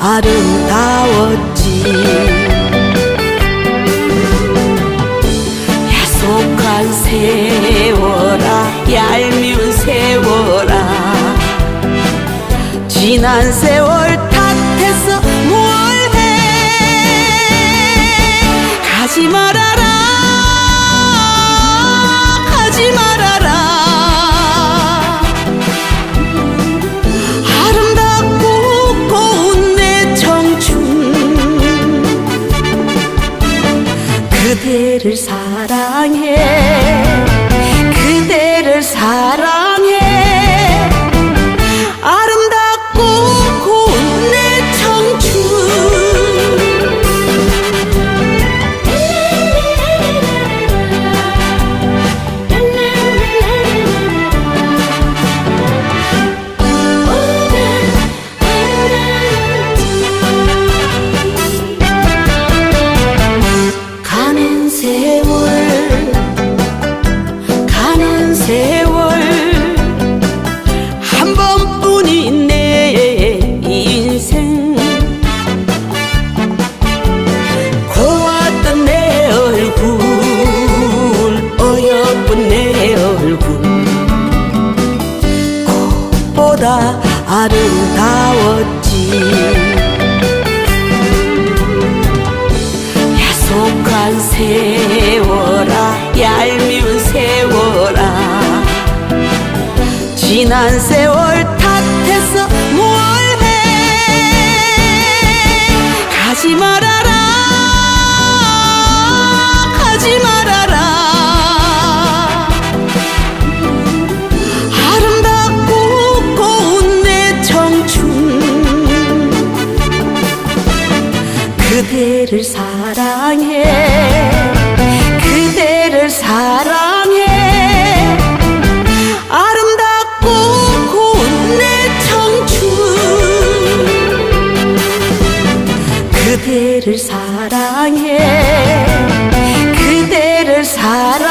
아름다웠지. 야속한 세월아 얄미운 세월아. 지난 세월 탓해서 뭘해? 가지 말아라 그대를 사랑 아름다웠지. 야속한 세월아 얄미운 세월아. 지난 세월 탓해서 뭘해? 가지 말아라 그대를 사랑해. 그대를 사랑해. 아름답고 고운 내 청춘. 그대를 사랑해. 그대를 사랑해.